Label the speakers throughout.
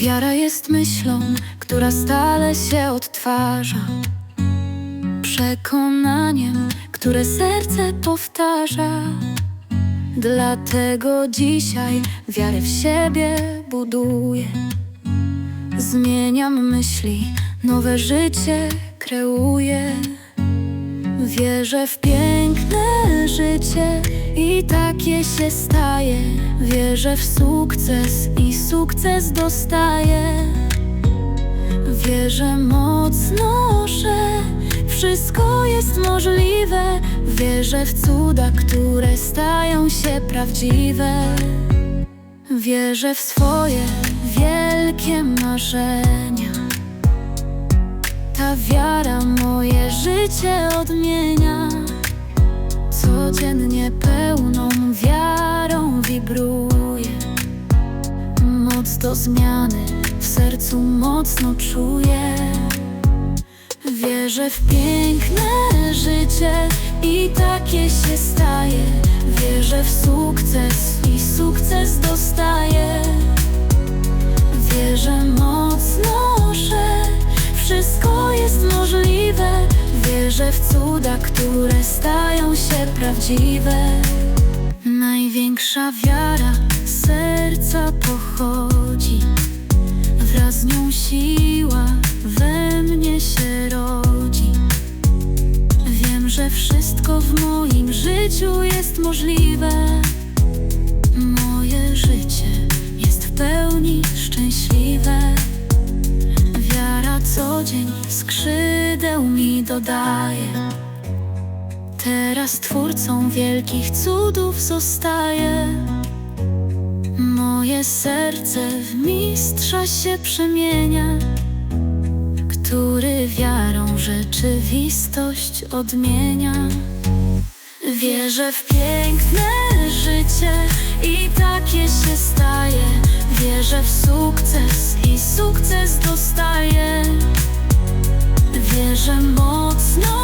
Speaker 1: Wiara jest myślą, która stale się odtwarza. Przekonaniem, które serce powtarza. Dlatego dzisiaj wiarę w siebie buduję. Zmieniam myśli, nowe życie kreuję. Wierzę w piękne życie i takie się staje. Wierzę w sukces i sukces dostaję. Wierzę mocno, że wszystko jest możliwe. Wierzę w cuda, które stają się prawdziwe. Wierzę w swoje wielkie marzenia. Ta wiara moje życie odmienia. Codziennie pełną wiarą wibruje. Moc do zmiany w sercu mocno czuję. Wierzę w piękne życie i takie się staje. Wierzę w sukces i sukces dostaję. Wierzę mocno, że wszystko jest możliwe. Wierzę w cuda, które stają się prawdziwe. Największa wiara serca pochodzi. Wraz z nią siła we mnie się rodzi. Wiem, że wszystko w moim życiu jest możliwe. Moje życie jest w pełni szczęśliwe. Wiara co dzień skrzydeł mi dodaje. Teraz twórcą wielkich cudów zostaje. Moje serce w mistrza się przemienia, który wiarą rzeczywistość odmienia. Wierzę w piękne życie i takie się staje. Wierzę w sukces i sukces dostaję. Wierzę mocno,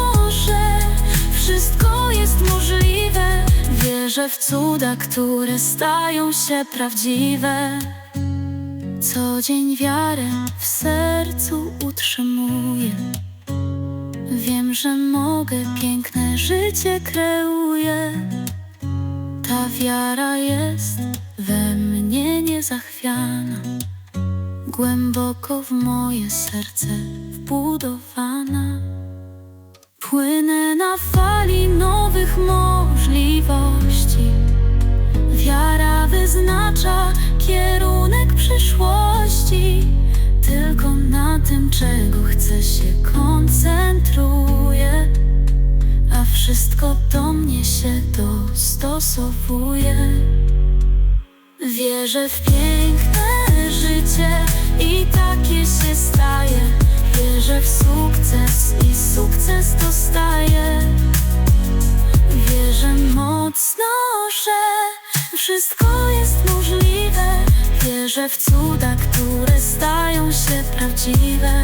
Speaker 1: Wierzę w cuda, które stają się prawdziwe. Co dzień wiarę w sercu utrzymuję. Wiem, że mogę, piękne życie kreuję. Ta wiara jest we mnie niezachwiana, głęboko w moje serce wbudowana. Płynę na fali nowych możliwości. Wyznacza kierunek przyszłości. Tylko na tym, czego chcę się koncentruję. A wszystko do mnie się dostosowuje. Wierzę w piękne życie i takie się staje. Wierzę w sukces i sukces dostaję. Wierzę mocno, że wszystko jest możliwe. Wierzę w cuda, które stają się prawdziwe.